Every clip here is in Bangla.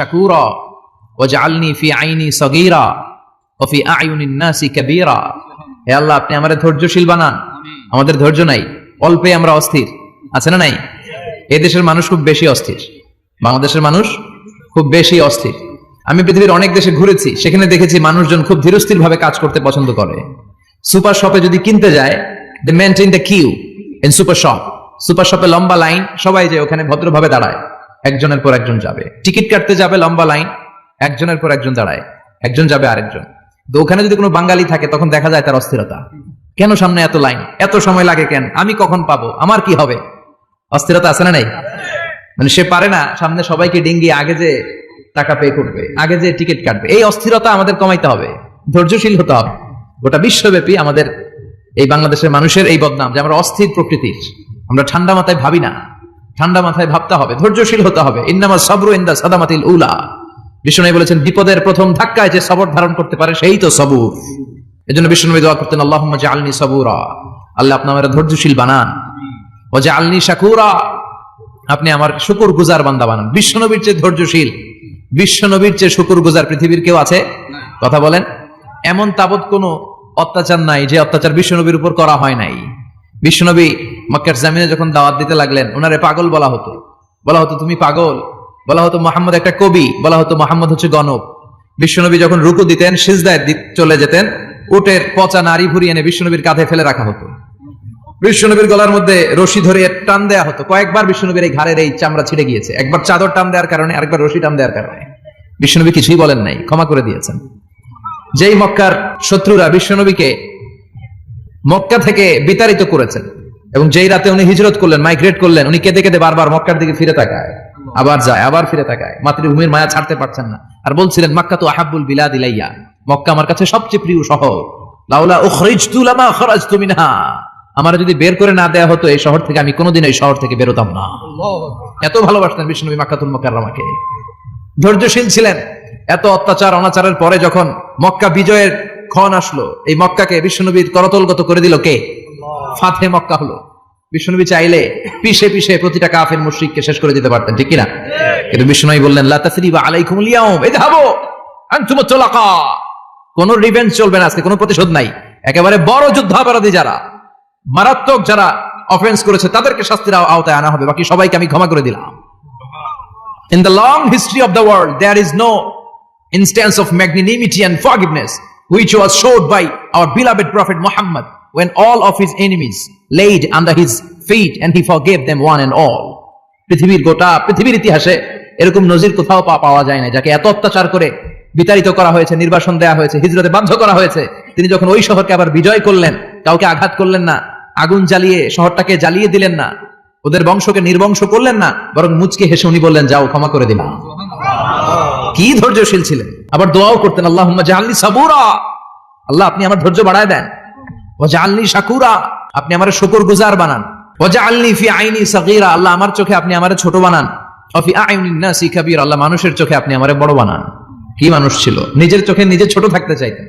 শাকুরা, ওয়াজআলনি ফি আইনি সগীরা ওয়া ফি আয়ুনিন নাসি হে আল্লাহ, আপনি আমাদের ধৈর্যশীল বানান। আমাদের ধৈর্য নাই অল্পে আমরা অস্থির। আছে না নাই? এই দেশের মানুষ খুব বেশি অস্থির। বাংলাদেশের মানুষ খুব বেশি অস্থির। আমি পৃথিবীর অনেক দেশে ঘুরেছি, সেখানে দেখেছি মানুষজন খুব ধীরস্থির ভাবে কাজ করতে পছন্দ করে। সুপার শপে যদি কিনতে যায় they maintain the queue in super shop super শপে লম্বা লাইন, সবাই যে ওখানে ভদ্রভাবে দাঁড়ায়। একজনের পর একজন যাবে। টিকিট কাটতে যাবে লম্বা লাইন, একজনের পর একজন দাঁড়ায়, একজন যাবে আরেকজন। তো ওখানে যদি কোনো বাঙালি থাকে, তখন দেখা যায় তার অস্থিরতা। কেন সামনে এত লাইন? এত সময় লাগে কেন? আমি কখন পাবো? আমার কি হবে? অস্থিরতা আছে না নাই? মানে সে পারে না, সামনে সবাইকে ডিঙ্গি আগে যে টাকা পে করবে, আগে যে টিকিট কাটবে, এই অস্থিরতা আমাদের কমাইতে হবে, ধৈর্যশীল হতে হবে। গোটা বিশ্বব্যাপী আমাদের এই বাংলাদেশের মানুষের এই বদনাম যে আমরা অস্থির প্রকৃতির, আমরা ঠান্ডা মাথায় ভাবি না। ঠান্ডা মাথায় ভাবতে হবে, ধৈর্যশীল হতে হবে। ইন্নামা সবরু ইন্দা সাদামাতিল উলা। বিষ্ণু বলেছেন, বিপদের প্রথম ধাক্কায় যে সবর ধারণ করতে পারে, সেই তো সবুর। এই জন্য বিষ্ণু দোয়া করতেন আল্লাহ জালনি সবুরা। আল্লাহ আপনি আমার ধৈর্যশীল বানান। ও জালনি শাকুরা। আপনি আমার শুকুর গুজার বান্দা বানান। বিশ্বনবীর চেয়ে ধৈর্যশীল বিশ্বনবীর চেয়ে শুকুর গুজার পৃথিবীর কেউ আছে? কথা বলেন। এমন তাবৎ কোনো অত্যাচার নাই যে অত্যাচার বিশ্বনবীর উপর করা হয় নাই। বিশ্বনবী মক্কার জামিনে যখন দাওয়াত দিতে লাগলেন ওনারে পাগল বলা হতো। বলা হতো, তুমি পাগল? বলা হতো, মোহাম্মদ একটা কবি। বলা হতো, মোহাম্মদ হচ্ছে গণক বিশ্বনবী যখন রুকু দিতেন, সিজদায় চলে যেতেন, উটের পচা নারী ভুরি এনে বিশ্বনবীর কাঁধে ফেলে রাখা হতো। বিশ্বনবীর গলার মধ্যে রশি ধরে টান দেয়া হতো। কয়েকবার বিশ্বনবীর এই ঘাড়ের এই চামড়া ছিঁড়ে গিয়েছে। একবার চাদর টান দেওয়ার কারণে, আরেকবার রশি টান দেওয়ার কারণে। বিশ্বনবী কিছুই বলেন নাই, ক্ষমা করে দিয়েছেন। যেই মক্কার শত্রুরা বিশ্বনবীকে মক্কা থেকে বিতাড়িত করেছেন এবং যেই রাতে উনি হিজরত করলেন মাইগ্রেট করলেন, উনি কেঁদে কেঁদে বারবার মক্কার দিকে ফিরে তাকায়, আবার যায়, আবার ফিরে তাকায়। মাতৃভূমির মায়া ছাড়তে পারছেন না। আর বলছিলেন, মক্কা তো আহাবুল বিলাদ ইলাইয়া। মক্কা আমার কাছে সবচেয়ে প্রিয় শহর। লাউলা উখরিজতু লামা খরাজতু মিনহা। আমার যদি বের করে না দেয়া হতো, এই শহর থেকে আমি কোনোদিন এই শহর থেকে বেরোতাম না। এত ভালোবাসতেন মুকাররমাকে। ধৈর্যশীল ছিলেন। এত অত্যাচার, অনাচারের পরে যখন মক্কা বিজয়ের ক্ষণ আসলো, এই মক্কাকে বিশ্বনবীর করতলগত করে দিল কে? ফাতে মক্কা হলো। বিশ্বনবী চাইলে পিছে পিছে প্রতিটা কাফের মুশরিককে শেষ করে দিতে পারতেন ঠিক কিনা? কিন্তু বললেন লা তাসরিবা আলাইকুমুল ইয়াউম ইযহাবু আনতুম কোন রিভেঞ্জ চলবে না আজকে কোনো প্রতিশোধ নাই। একেবারে বড় যুদ্ধাপরাধী যারা মারাত্মক যারা অফেন্স করেছে তাদেরকে শাস্তির আওতায় আনা হবে। বাকি সবাইকে আমি ক্ষমা করে দিলাম। In the long history of the world, there is no instance of magnanimity and forgiveness which was showed by our beloved Prophet Muhammad. When all of his enemies laid under his feet and he forgave them one and all. পৃথিবীর গোটা, পৃথিবীর ইতিহাসে এরকম নজির কোথাও পাওয়া যায় না যাকে এত অত্যাচার করে বিতাড়িত করা হয়েছে, নির্বাসন দেওয়া হয়েছে, হিজরতে বাধ্য করা হয়েছে। তিনি যখন ওই শহরকে আবার বিজয় করলেন, কাউকে আঘাত করলেন না, আগুন জ্বালিয়ে শহরটাকে জ্বালিয়ে দিলেন না, ওদের বংশকে নির্বংশ করলেন না, বরং মুচকে হেসে উনি বললেন, যাও, ক্ষমা করে দিলাম। কি ধৈর্যশীল ছিলেন। আবার দোয়াও করতেন আল্লাহ জাহাল্লি সাবুরা। আল্লাহ, আপনি আমার ধৈর্য বাড়ায় দেন। শাকুরা, আপনি আমার শুকুর গুজার বানান। ফি আইনি সাগীরা, আল্লাহ আমার চোখে আপনি আমার ছোট বানান। অফি আইনিন আল্লাহ মানুষের চোখে আপনি আমারে বড় বানান। কি মানুষ ছিল? নিজের চোখে নিজে ছোট থাকতে চাইতেন।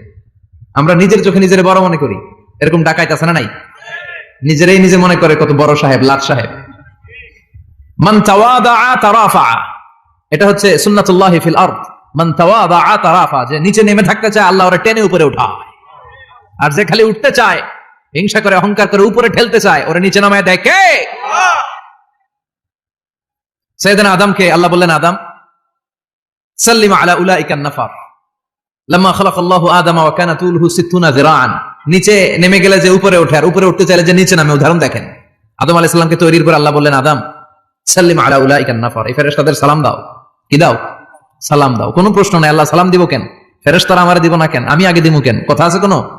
আমরা নিজের চোখে নিজের বড় মনে করি। এরকম ডাকাইতে আছে না নাই? নিজেরাই নিজে মনে করে কত বড় সাহেব লাট সাহেব। মান তাওয়াদা তারাফা, এটা হচ্ছে সুন্নাতুল্লাহ ফিল আরদ। মান তাওয়াদা তারাফা, যে নিচে নেমে থাকতে চায়, আল্লাহ ওরা টেনে উপরে উঠায়। আর যে খালি উঠতে চায়, হিংসা করে, অহংকার করে উপরে ঠেলতে চায়, ওরা নিচে নামায় দেয় কে? আদমকে আল্লাহ বললেন, আদম, সাল্লিম আলা উলাইকান নাফার। লাম্মা খালাকাল্লাহু আদামা ওয়া কানা তুলহু 60 যিরাআন। নিচে নেমে গেলে যে উপরে ওঠে, আর উপরে উঠতে চাইলে যে নিচে নামে, উদাহরণ দেখেন। আদম আলাইহিস সালামকে তৈরির পর আল্লাহ বললেন, আদম, সাল্লিম আলা উলাইকান নাফার। এই ফেরেশতাদের সালাম দাও। কি দাও? সালাম দাও। কোনো প্রশ্ন নাই। আল্লাহ সালাম দিব কেন? ফেরেশতারা আমারে দিব না কেন? আমি আগে দিব কেন? কথা আছে কোনো?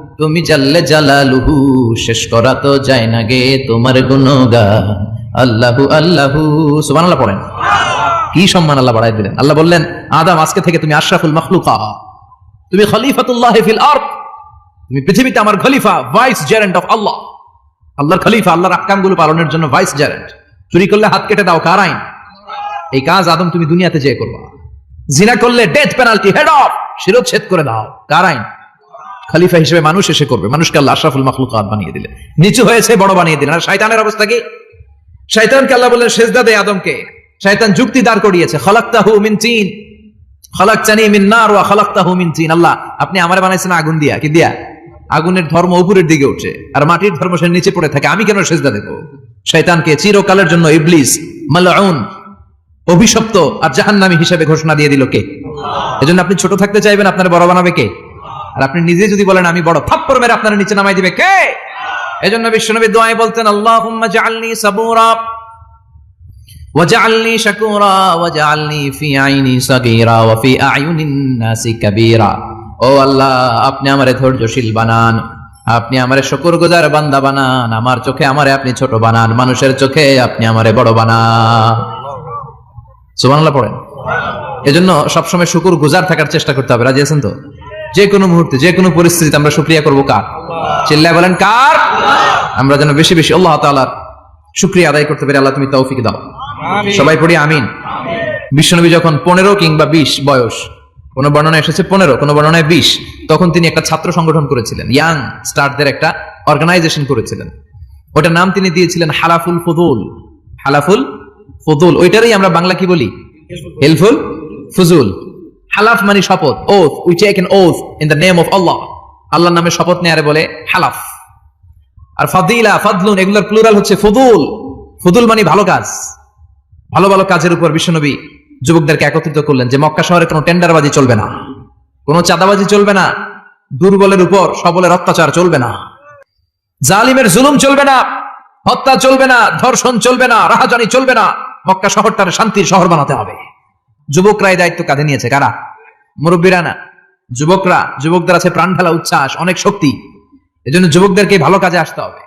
তুমি জাল্লে জালালুহু, শেষ করা তো যায় না গে তোমার গুণগান। আল্লাহু আল্লাহু, সুবহানাল্লাহ পড়েন। কি সম্মান আল্লাহ বাড়াই দিলেন। আল্লাহ বললেন, আদম, আজকে থেকে তুমি আশরাফুল মখলুকা, তুমি খলিফাতুল্লাহ ফিল আরদ, তুমি পৃথিবীতে আমার খলিফা, ভাইস জেরেন্ট অফ আল্লাহ। আল্লাহর খলিফা, আল্লাহর আহকামগুলো পালনের জন্য ভাইস জেরেন্ট। চুরি করলে হাত কেটে দাও, কার আইন? এই কাজ আদম তুমি দুনিয়াতে যেয়ে করবা। জিনা করলে ডেথ পেনাল্টি হেড অফ শিরোচ্ছেদ করে দাও, কার আইন? খলিফা হিসেবে মানুষ এসে করবে। মানুষকে আল্লাহ আশরাফুল মাখলুকাত বানিয়ে দিলেন। নিচু হয়েছে, বড় বানিয়ে দিলেন। আর শয়তানের অবস্থা কি? শয়তানকে আল্লাহ বললেন, সেজদা দে আদমকে। শয়তান যুক্তি দাঁড় করিয়েছে, খলাক্তাহু মিন মিন নার ওয়া মিন তিন আল্লাহ, আপনি বানাইছেন আগুন দিয়া। কি দিয়া? আগুনের ধর্ম উপরের দিকে উঠে আর মাটির ধর্ম সে নিচে পড়ে থাকে। আমি কেন সেজদা দেব? শয়তানকে চিরকালের জন্য ইবলিস, মালউন, অভিশপ্ত আর জাহান্নামী হিসেবে ঘোষণা দিয়ে দিল কে? এজন্য আপনি ছোট থাকতে চাইবেন, আপনার বড় বানাবে কে? আর আপনি নিজে যদি বলেন আমি বড় থাপ্পড় মেরে আপনার নিচে নামাই দিবে কে এজন্য বিশ্বনবী দোয়ায় বলতেন আল্লাহুম্মা জাআলনি সাবুরা وجعلني شكورا وجعلني في عيني صغيرا وفي أعين الناس كبيرا ও আল্লাহ আপনি আমারে ধৈর্যশীল বানান আপনি আমারে শুকর গুজার বান্দা বানান আমার চোখে আমারে আপনি ছোট বানান মানুষের চোখে আপনি আমারে বড় বানান সুবহানাল্লাহ পড়েন এজন্য সবসময় শুকুর গুজার থাকার চেষ্টা করতে হবে রাজি আছেন তো যে কোনো মুহূর্তে যে কোনো পরিস্থিতিতে আমরা শুক্রিয়া করব কার? চিল্লায় বলেন কার? আমরা যেন বেশি বেশি আল্লাহ তাআলার শুক্রিয়া আদায় করতে পারি আল্লাহ তুমি তৌফিক দাও। সবাই পড়ি আমিন। বিশ্বনবী যখন পনেরো কিংবা বিশ বয়স কোন বর্ণনা এসেছে পনেরো কোন বর্ণনায় বিশ তখন তিনি একটা ছাত্র সংগঠন করেছিলেন ইয়াং স্টারদের একটা অর্গানাইজেশন করেছিলেন। ওটার নাম তিনি দিয়েছিলেন হালাফুল ফজুল হালাফুল ফজুল ওইটারই আমরা বাংলা কি বলি? হেলফুল ফুজুল হালাফ মানে শপথ oath we take an oath in the name of Allah আল্লাহর নামে শপথ নেয়ারে বলে হালাফ। আর ফাদিলা, ফাদলুন, এগুলোর প্লুরাল হচ্ছে ফুদুল। ফুদুল মানে ভালো কাজ। ভালো ভালো কাজের উপর বিশ্বনবী যুবকদেরকে একত্রিত করলেন যে মক্কা শহরে কোনো টেন্ডারবাজি চলবে না। কোনো চাঁদাবাজি চলবে না। দুর্বলের উপর সবলের অত্যাচার চলবে না। জালিমের জুলুম চলবে না। হত্যা চলবে না। ধর্ষণ চলবে না। রাহাজানি চলবে না। মক্কা শহরটার শান্তির শহর বানাতে হবে। যুবকরা এই দায়িত্ব কাঁধে নিয়েছে, কারা? মুরব্বীরা না? যুবকরা যুবকদের আছে প্রাণ ঢালা উচ্ছ্বাস, অনেক শক্তি। এজন্য যুবকদেরকে ভালো কাজে আসতে হবে।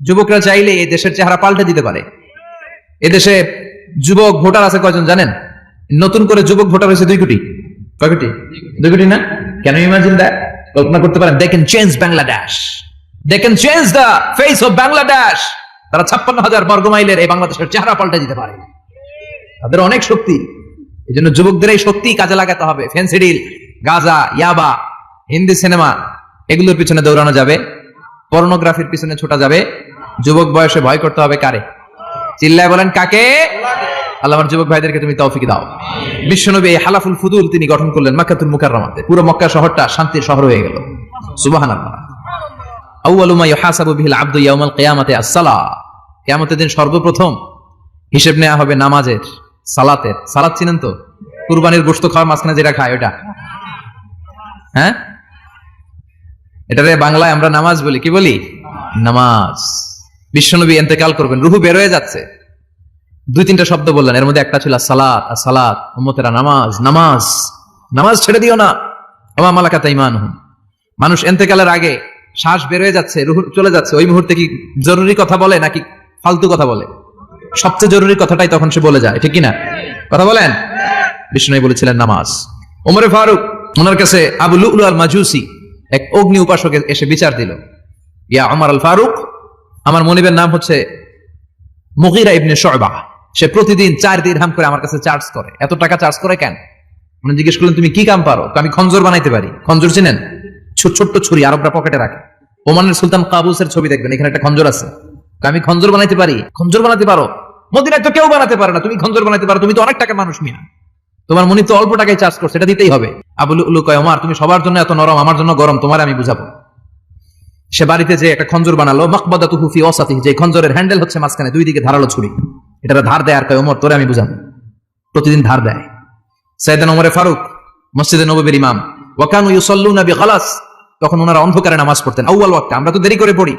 যুবকরা চাইলে এই দেশের চেহারা পাল্টে দিতে পারে। এদেশে যুবক ভোটার আছে কয়জন জানেন? নতুন করে যুবক ভোটার হয়েছে দুই কোটি। কয় কোটি? দুই কোটি না? কেন ইমাজিন দ্যাট কল্পনা করতে পারেন they can change Bangladesh they can change the face of Bangladesh তারা ছাপ্পান্ন হাজার বর্গ মাইলের এই বাংলাদেশের চেহারা পাল্টে দিতে পারে। তাদের অনেক শক্তি। এই জন্য যুবকদের এই শক্তি কাজে লাগাতে হবে। ফেন্সিডিল গাজা, ইয়াবা, হিন্দি সিনেমা, এগুলোর পিছনে দৌড়ানো যাবে। পর্নোগ্রাফির পিছনে ছোটা যাবে। যুবক বয়সে ভয় করতে হবে কারে? চিল্লায় বলেন কাকে? আল্লাহ যুবক ভাইদেরকে তুমি তৌফিক দাও। বিশ্বনবী এই হালাফুল ফুদুল তিনি গঠন করলেন মাক্কাতুল মুকাররমাতে। পুরো মক্কা শহরটা শান্তির শহর হয়ে গেল। সুবহানাল্লাহ। আউয়ালু মা ইউহাসাবু বিহিল আবদু ইয়াউমাল কিয়ামাতি আস-সালাহ। কিয়ামতের দিন সর্বপ্রথম হিসেব নেওয়া হবে নামাজের। সালাতের। সালাত চিনেন তো? কুরবানির গোশত খাওয়ার মাঝখানে যেটা খায় ওটা হ্যাঁ? এটারে বাংলায় আমরা নামাজ বলি। কি বলি? নামাজ। বিশ্বনবী এতেকাল করবেন। রুহু বের হয়ে যাচ্ছে। দুই তিনটা শব্দ বললেন। এর মধ্যে একটা ছিল সালাত, আর সালাত, উম্মতেরা নামাজ নামাজ। নামাজ ছেড়ে দিও না। আমা মালাকাতা ইমান হুম মানুষ এতেকালের আগে শ্বাস বের হয়ে যাচ্ছে, রুহু চলে যাচ্ছে। ওই মুহূর্তে কি জরুরি কথা বলে, নাকি ফালতু কথা বলে? সবচেয়ে জরুরি কথাটাই তখন সে বলে যায়, ঠিক কিনা কথা বলেন? বিষ্ণু বলেছিলেন, নামাজ। ওমরে ফারুক, ওনার কাছে আবু লুলু আল মাজুসি এক অগ্নি উপাসকে এসে বিচার দিল। ইয়া আমার আল ফারুক, আমার মনিবের নাম হচ্ছে মুগিরা ইবনে শয়বা সে প্রতিদিন চার দিরহাম করে আমার কাছে চার্জ করে। এত টাকা চার্জ করে কেন? উনি জিজ্ঞেস করলেন, তুমি কি কাম পারো? আমি খঞ্জর বানাইতে পারি। খঞ্জর চিনেন? ছোট, ছোট্ট ছুরি আরবরা পকেটে রাখে। ওমানের সুলতান কাবুসের ছবি দেখবেন, এখানে একটা খঞ্জর আছে। আমি খঞ্জর বানাইতে পারি? খঞ্জর বানাতে পারো? মদিনায় তো কেউ বানাতে পারে না। তুমি খঞ্জর বানাতে পারো। তুমি তো অনেক টাকার মানুষ মিয়া। তোমার মনি তো অল্প টাকায় চার্জ করছে, এটা দিতেই হবে। আবুল উলু কয় ওমার, তুমি সবার জন্য এত নরম, আমার জন্য গরম, তোমার আমি বুঝাবো। সে বাড়িতে যে একটা খঞ্জর বানালো মকবদা তুহুফি অসাতি যে খঞ্জরের হ্যান্ডেল হচ্ছে মাঝখানে, দুই দিকে ধারালো ছুরি। এটা ধার দেয় আর কয়, ওমর, তোরে আমি বুঝাবো। প্রতিদিন ধার দেয়। সাইদান ওমরে ফারুক, মসজিদে নবীর ইমাম। ওয়াকানু ইউসাল্লুনা বিখালাস তখন ওনারা অন্ধকারে নামাজ পড়তেন। আউয়াল ওয়াক্তে, আমরা তো দেরি করে পড়ি।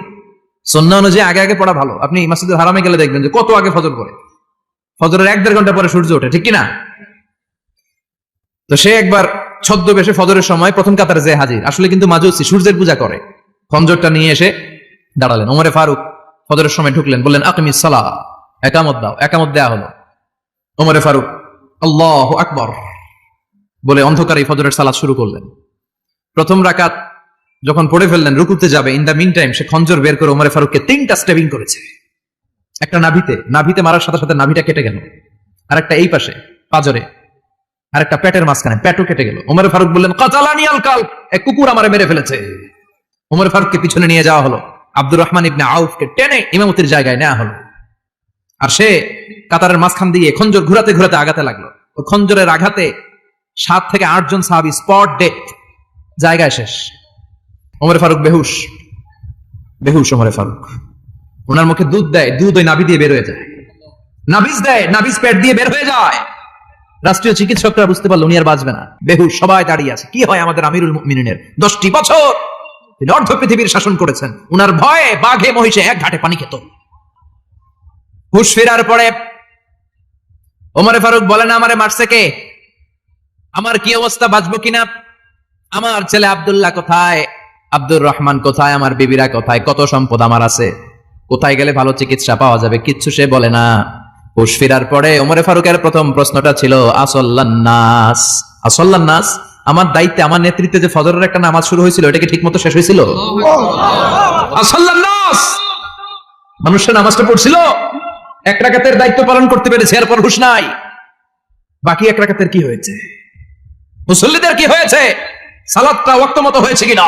সন্না অনুযায়ী আগে আগে পড়া ভালো। আপনি মসজিদের হারামে গেলে দেখবেন যে কত আগে ফজর পড়ে। ফজরের এক দেড় ঘণ্টা পরে সূর্য ওঠে, ঠিক কিনা? তো সে একবার ছদ্মবেশে ফজরের সময় প্রথম কাতারে যে হাজির, আসলে কিন্তু মাজুসি সূর্যের পূজা করে। খঞ্জরটা নিয়ে এসে দাঁড়ালেন। ওমরে ফারুক ফজরের সময় ঢুকলেন, বললেন, আকিমিস সালাহ, একামত দাও, একামত দেয়া হলো। ওমরে ফারুক, আল্লাহ আকবর, বলে অন্ধকারে ফজরের সালাদ শুরু করলেন। প্রথম রাকাত যখন পড়ে ফেললেন, রুকুতে যাবে ইন দ্য মিন টাইম সে খঞ্জর বের করে ওমরে ফারুককে তিনটা স্টেবিং করেছে। একটা নাভিতে নাভিতে মারার সাথে সাথে নাভিটা কেটে গেল। আর একটা এই পাশে, পাজরে আর একটা পেটের মাঝখানে পেটও কেটে গেল। ওমর ফারুক বললেন কাতালানি আল কাল এক কুকুর আমারে মেরে ফেলেছে। ওমর ফারুককে পিছনে নিয়ে যাওয়া হলো। আব্দুর রহমান ইবনে আউফকে টেনে ইমামতির জায়গায় নেওয়া হলো। আর সে কাতারের মাঝখান দিয়ে খঞ্জর ঘুরাতে ঘুরাতে আগাতে লাগল। খঞ্জরের আঘাতে সাত থেকে আটজন সাহাবি স্পট ডেট জায়গায় শেষ। ওমর ফারুক বেহুশ। বেহুশ ওমরে ফারুক। ওনার মুখে দুধ দেয়, দুধ ওই নাভি দিয়ে বের হয়ে যায়। নাভিজ দেয়, নাভিজ পেট দিয়ে বের হয়ে যায়। রাষ্ট্রীয় চিকিৎসকরা বুঝতে পারল উনি আর বাঁচবে না। বেহুশ সবাই দাঁড়িয়ে আছে। কি হয় আমাদের আমিরুল মিনিনের দশটি বছর তিনি অর্ধ পৃথিবীর শাসন করেছেন। উনার ভয়ে বাঘে, মহিষে এক ঘাটে পানি খেত। হুশ ফেরার পরে ওমরে ফারুক বলেন আমারে মারছে কে? আমার কি অবস্থা? বাঁচবো কিনা? আমার ছেলে আব্দুল্লাহ কোথায়? আব্দুর রহমান কোথায়? আমার বিবিরা কোথায়? কত সম্পদ আমার আছে? কোথায় গেলে ভালো চিকিৎসা পাওয়া যাবে? কিচ্ছু সে বলে না। হুশ ফেরার পরে ওমরে ফারুকের প্রথম প্রশ্নটা ছিল আসল্লান্নাস আসল্লান্নাস আমার দায়িত্বে, আমার নেতৃত্বে যে ফজরের একটা নামাজ শুরু হয়েছিল, এটা কি ঠিক মতো শেষ হয়েছিল? আসল্লান্নাস মানুষের নামাজটা পড়ছিল। এক রাকাতের দায়িত্ব পালন করতে পেরেছে, এরপর হুশ নাই। বাকি এক রাকাতের কি হয়েছে? মুসল্লিদের কি হয়েছে? সালাদটা ওয়াক্ত মতো হয়েছে কিনা?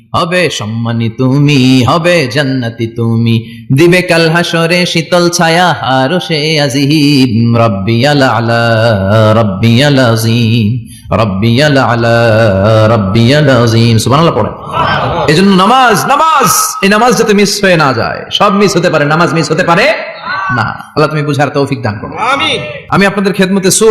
হবে সম্মানী তুমি হবে জান্নাতি তুমি। দিবে কাল হাসরে শীতল ছায়া হারো সে আজিম। রব্বি আলা আলা রব্বি আলা আজিম। রব্বি আলা আলা রব্বি আলা আজিম। সুবহানাল্লাহ পড়ে এজন্য নামাজ নামাজ এই নামাজ যাতে মিস হয়ে না যায় সব মিস হতে পারে নামাজ মিস হতে পারে না। আল্লাহ তুমি বুঝার তৌফিক দান করো আমিন। আমি আপনাদের খেদমতে সুর